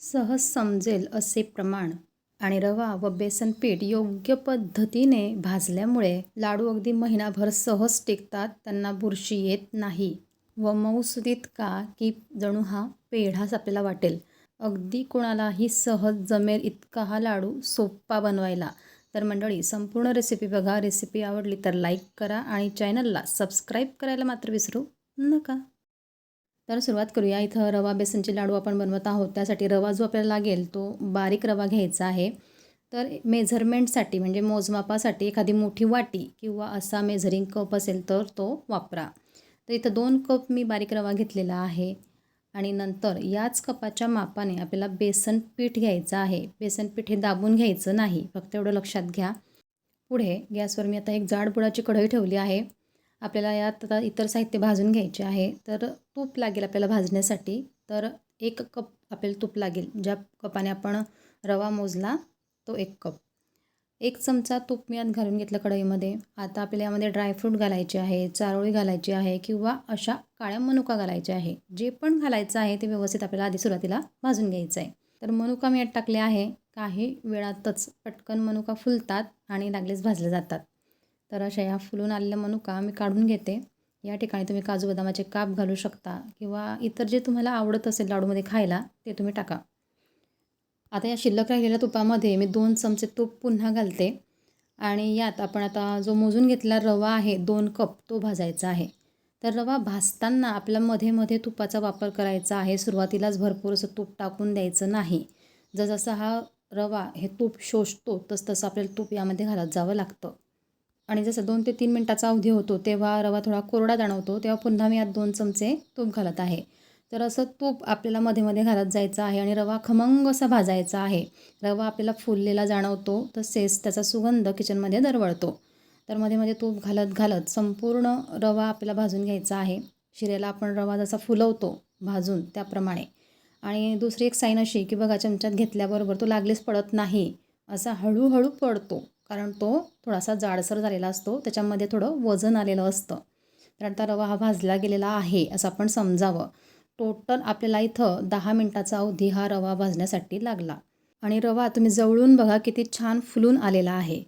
सहज समजेल असे प्रमाण आणि रवा व बेसन पीठ योग्य पद्धतीने भाजल्यामुळे लाडू अगदी महिनाभर सहज टिकतात त्यांना बुरशी येत नाही. व मऊसुदीत का की जणू हा पेढाच आपल्याला वाटेल. अगदी कोणालाही सहज जमेल इतका हा लाडू सोप्पा बनवायला. तर मंडळी संपूर्ण रेसिपी बघा. रेसिपी आवडली तर लाईक करा आणि चॅनलला सबस्क्राईब करायला मात्र विसरू नका. तर सुरुवात करूया. इथं रवा बेसनचे लाडू आपण बनवत आहोत. त्यासाठी रवा जो आपल्याला लागेल तो बारीक रवा घ्यायचा आहे. तर मेझरमेंटसाठी म्हणजे मोजमापासाठी एखादी मोठी वाटी किंवा असा मेझरिंग कप असेल तर तो वापरा. तर इथं दोन कप मी बारीक रवा घेतलेला आहे. आणि नंतर याच कपाच्या मापाने आपल्याला बेसन पीठ घ्यायचं आहे. बेसन पीठ हे दाबून घ्यायचं नाही. फक्त एवढं लक्षात घ्या. पुढे गॅसवर मी आता एक जाड बुडाची कढई ठेवली आहे. आपल्याला यात आता इतर साहित्य भाजून घ्यायचे आहे. तर तूप लागेल आपल्याला भाजण्यासाठी. तर एक कप आपल्याला तूप लागेल. ज्या कपाने आपण रवा मोजला तो एक कप. एक चमचा तूप मी आत घालून घेतलं कढईमध्ये. आता आपल्याला यामध्ये ड्रायफ्रूट घालायचे आहे चारोळी घालायची आहे किंवा अशा काळ्या मनुका घालायच्या आहे. जे पण घालायचं आहे ते व्यवस्थित आपल्याला आधी सुरुवातीला भाजून घ्यायचं आहे तर मनुका मी यात टाकले आहे. काही वेळातच पटकन मनुका फुलतात आणि लागलेच भाजले जातात. तर अशा ह्या फुलून आलेल्या मनुका मी काढून घेते. या ठिकाणी तुम्ही काजू बदामाचे काप घालू शकता किंवा इतर जे तुम्हाला आवडत असेल लाडूमध्ये खायला ते तुम्ही टाका. आता या शिल्लक राहिलेल्या तुपामध्ये मी दोन चमचे तूप पुन्हा घालते आणि यात आपण आता जो मोजून घेतलेला रवा आहे दोन कप तो भाजायचा आहे. तर रवा भाजताना आपल्या मध्ये मध्ये तुपाचा वापर करायचा आहे. सुरुवातीलाच भरपूर असं तूप टाकून द्यायचं नाही. जसजसा हा रवा हे तूप शोषतो तसतसं आपल्याला तूप यामध्ये घालत जावं लागतं. आणि जसं दोन ते तीन मिनटाचा अवधी होतो तेव्हा रवा थोडा कोरडा जाणवतो तेव्हा पुन्हा मी यात दोन चमचे तूप घालत आहे. तर असं तूप आपल्याला मध्ये मध्ये घालत जायचं आहे आणि रवा खमंग असा भाजायचा आहे. रवा आपल्याला फुललेला जाणवतो तसेच त्याचा सुगंध किचनमध्ये दरवळतो. तर मध्ये मध्ये तूप घालत घालत संपूर्ण रवा आपल्याला भाजून घ्यायचा आहे. शिऱ्याला आपण रवा जसा फुलवतो भाजून त्याप्रमाणे. आणि दुसरी एक साईन अशी की बघा चमच्यात घेतल्याबरोबर तो लागलेच पडत नाही. असा हळूहळू पडतो. कारण तो थोडासा जाडसर झालेला असतो त्याच्यामध्ये थोडं वजन आलेलं असतं. तर आता रवा हा भाजला गेलेला आहे असं आपण समजावं. टोटल आपल्याला इथं दहा मिनटाचा अवधी हा रवा भाजण्यासाठी लागला. आणि रवा तुम्ही जवळून बघा किती छान फुलून आलेला आहे.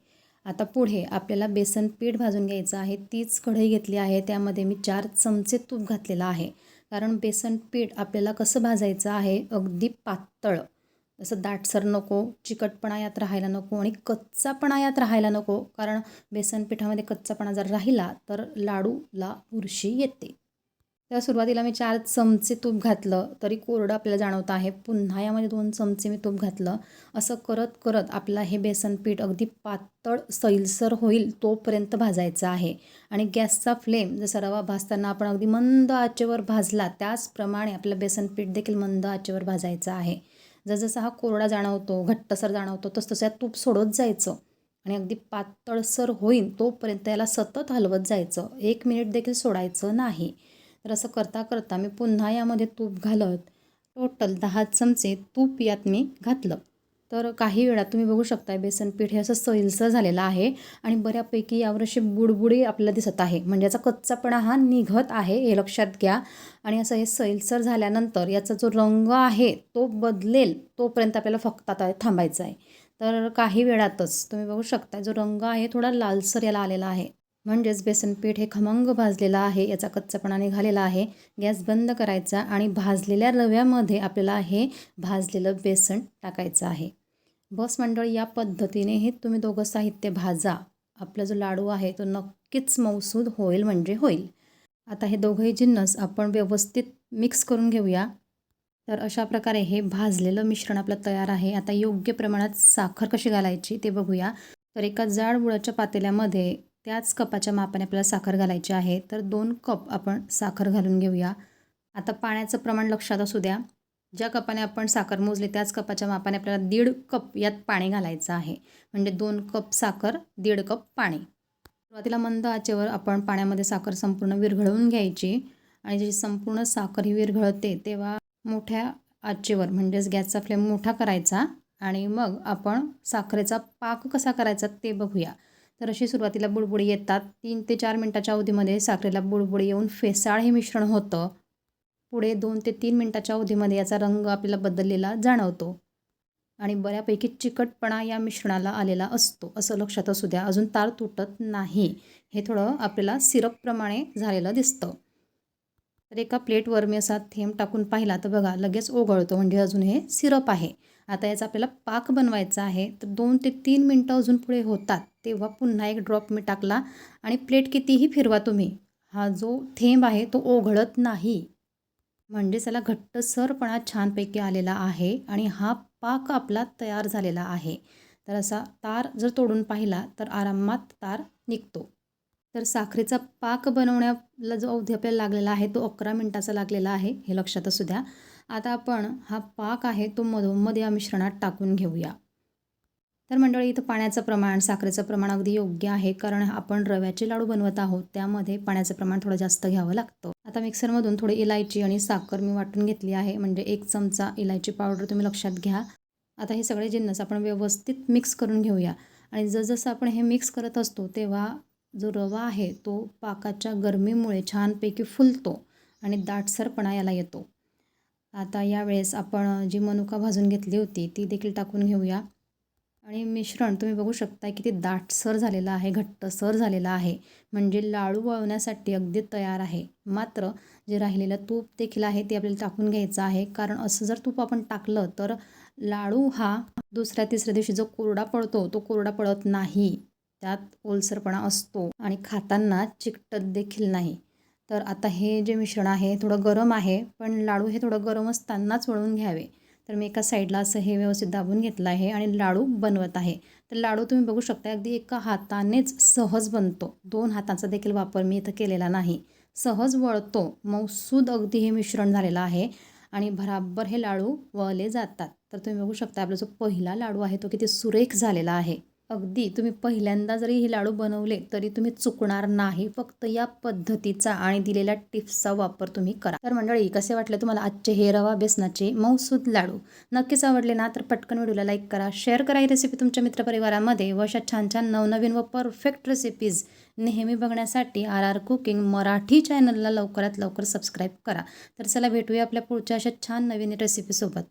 आता पुढे आपल्याला बेसन पीठ भाजून घ्यायचं आहे. तीच कढई घेतली आहे. त्यामध्ये मी चार चमचे तूप घातलेलं आहे. कारण बेसन पीठ आपल्याला कसं भाजायचं आहे? अगदी पातळ. असं दाटसर नको चिकटपणा यात राहायला नको आणि कच्चापणा यात राहायला नको. कारण बेसन पिठामध्ये कच्चापणा जर राहिला तर लाडूला बुरशी येते. त्या सुरुवातीला मी चार चमचे तूप घातलं तरी कोरडं आपल्याला जाणवत आहे. पुन्हा यामध्ये दोन चमचे मी तूप घातलं. असं करत करत आपला हे बेसन पीठ अगदी पातळ सैलसर होईल तोपर्यंत भाजायचं आहे. आणि गॅसचा फ्लेम जसा रवा भाजताना आपण अगदी मंद आचेवर भाजला त्याचप्रमाणे आपलं बेसन पीठ देखील मंद आचेवर भाजायचं आहे. जसजसा हा कोरडा जाणवतो घट्टसर जाणवतो तस तसं तूप सोडत जायचं. आणि अगदी पातळसर होईल तोपर्यंत याला सतत हलवत जायचं. एक मिनिट देखील सोडायचं नाही. तर असं करता करता मी पुन्हा यामध्ये तूप घालत टोटल दहा चमचे तूप यात मी घातलं. तर काही वेळात तुम्ही बघू शकता बेसन पीठ हे असं सैलसर झालेलं आहे आणि बऱ्यापैकी यावर अशी बुडबुडी आपल्याला दिसत आहे. म्हणजे याचा कच्चापणा हा निघत आहे हे लक्षात घ्या. आणि असं हे सैलसर झाल्यानंतर याचा जो रंग आहे तो बदलेल तोपर्यंत आपल्याला फक्त आता थांबायचं आहे. तर काही वेळातच तुम्ही बघू शकता जो रंग आहे थोडा लालसर याला आलेला आहे. म्हणजेच बेसनपीठ हे खमंग भाजलेलं आहे याचा कच्चापणा निघालेला आहे. गॅस बंद करायचा आणि भाजलेल्या रव्यामध्ये आपल्याला हे भाजलेलं बेसन टाकायचं आहे. बस मंडळी या पद्धतीने हे तुम्ही दोघं साहित्य भाजा. आपला जो लाडू आहे तो नक्कीच मौसूद होईल म्हणजे होईल. आता हे दोघंही जिन्नस आपण व्यवस्थित मिक्स करून घेऊया. तर अशा प्रकारे हे भाजलेलं मिश्रण आपलं तयार आहे. आता योग्य प्रमाणात साखर कशी घालायची ते बघूया. तर एका जाड बुळाच्या पातेल्यामध्ये त्याच कपाच्या मापाने आपल्याला साखर घालायची आहे. तर दोन कप आपण साखर घालून घेऊया. आता पाण्याचं प्रमाण लक्षात असू द्या. ज्या कपाने आपण साखर मोजली त्याच कपाच्या मापाने आपल्याला दीड कप यात पाणी घालायचं आहे. म्हणजे दोन कप साखर दीड कप पाणी. सुरुवातीला मंद आचेवर आपण पाण्यामध्ये साखर संपूर्ण विरघळवून घ्यायची. आणि जी संपूर्ण साखर ही विरघळते तेव्हा मोठ्या आचेवर म्हणजेच गॅसचा फ्लेम मोठा करायचा. आणि मग आपण साखरेचा पाक कसा करायचा ते बघूया. तर अशी सुरुवातीला बुडबुडी येतात. तीन ते चार मिनटाच्या अवधीमध्ये साखरेला बुडबुडी येऊन फेसाळ हे मिश्रण होतं. पुढे दोन ते तीन मिनटाच्या अवधीमध्ये याचा रंग आपल्याला बदललेला जाणवतो. आणि बऱ्यापैकी चिकटपणा या मिश्रणाला आलेला असतो असं लक्षात असू द्या. अजून तार तुटत नाही. हे थोडं आपल्याला सिरपप्रमाणे झालेलं दिसतं. तर एका प्लेटवर मी असा थेंब टाकून पाहिला तर बघा लगेच ओघळतो. म्हणजे अजून हे सिरप आहे. आता याचा आपल्याला पाक बनवायचा आहे. तर दोन ते तीन मिनटं अजून पुढे होतात. तेव्हा पुन्हा एक ड्रॉप मी टाकला आणि प्लेट कितीही फिरवा तुम्ही हा जो थेंब आहे तो ओघळत नाही. म्हणजे त्याला घट्टसरपणा छानपैकी आलेला आहे आणि हा पाक आपला तयार झालेला आहे. तर असा तार जर तोडून पाहिला तर आरामात तार निघतो. तर साखरेचा पाक बनवण्याला जो अवधी आपल्याला लागलेला आहे तो अकरा मिनटाचा लागलेला आहे हे लक्षात असू द्या. आता आपण हा पाक आहे तो मधोमध या मिश्रणात टाकून घेऊया. तर मंडळी इथं पाण्याचं प्रमाण साखरेचं प्रमाण अगदी योग्य आहे कारण आपण रव्याचे लाडू बनवत आहोत त्यामध्ये पाण्याचं प्रमाण थोडं जास्त घ्यावं लागतं. आता मिक्सरमधून थोडी इलायची आणि साखर मी वाटून घेतली आहे म्हणजे एक चमचा इलायची पावडर तुम्ही लक्षात घ्या. आता हे सगळे जिन्नस आपण व्यवस्थित मिक्स करून घेऊया. आणि जसजसं आपण हे मिक्स करत असतो तेव्हा जो रवा आहे तो पाकाच्या गरमीमुळे छानपैकी फुलतो आणि दाटसरपणा याला येतो. आता यावेळेस आपण जी मनुका भाजून घेतली होती ती देखील टाकून घेऊया. आणि मिश्रण तुम्ही बघू शकता किती दाटसर झालेलं आहे घट्टसर झालेलं आहे. म्हणजे लाडू वळवण्यासाठी अगदी तयार आहे. मात्र जे राहिलेलं तूप देखील आहे ते आपल्याला टाकून घ्यायचं आहे. कारण असं जर तूप आपण टाकलं तर लाडू हा दुसऱ्या तिसऱ्या दिवशी जो कोरडा पडतो तो कोरडा पडत नाही. त्यात ओलसरपणा असतो आणि खाताना चिकटत देखील नाही. तर आता हे जे मिश्रण आहे थोडं गरम आहे पण लाडू हे थोडं गरम असतानाच वळून घ्यावे. तर मी एका साईडला असं हे व्यवस्थित दाबून घेतलं आहे आणि लाडू बनवत आहे. तर लाडू तुम्ही बघू शकता अगदी एका हातानेच सहज बनतो. दोन हातांचा देखील वापर मी इथं केलेला नाही. सहज वळतो. मौसूद अगदी हे मिश्रण झालेलं आहे आणि भराबर हे लाडू वळले जातात. तर तुम्ही बघू शकता आपला जो पहिला लाडू आहे तो किती सुरेख झालेला आहे. अगदी तुम्ही पहिल्यांदा जरी हे लाडू बनवले तरी तुम्ही चुकणार नाही. फक्त या पद्धतीचा आणि दिलेल्या टिप्सचा वापर तुम्ही करा. तर मंडळी कसे वाटले तुम्हाला आजचे हे रवा बेसनाचे मौसूद लाडू? नक्कीच आवडले ना? तर पटकन व्हिडिओला लाईक करा. शेअर करा ही रेसिपी तुमच्या मित्रपरिवारामध्ये. व अशा छान छान नवनवीन व परफेक्ट रेसिपीज नेहमी बघण्यासाठी आर आर कुकिंग मराठी चॅनलला लवकरात लवकर सबस्क्राईब करा. तर चला भेटूया आपल्या पुढच्या अशा छान नवीन रेसिपीसोबत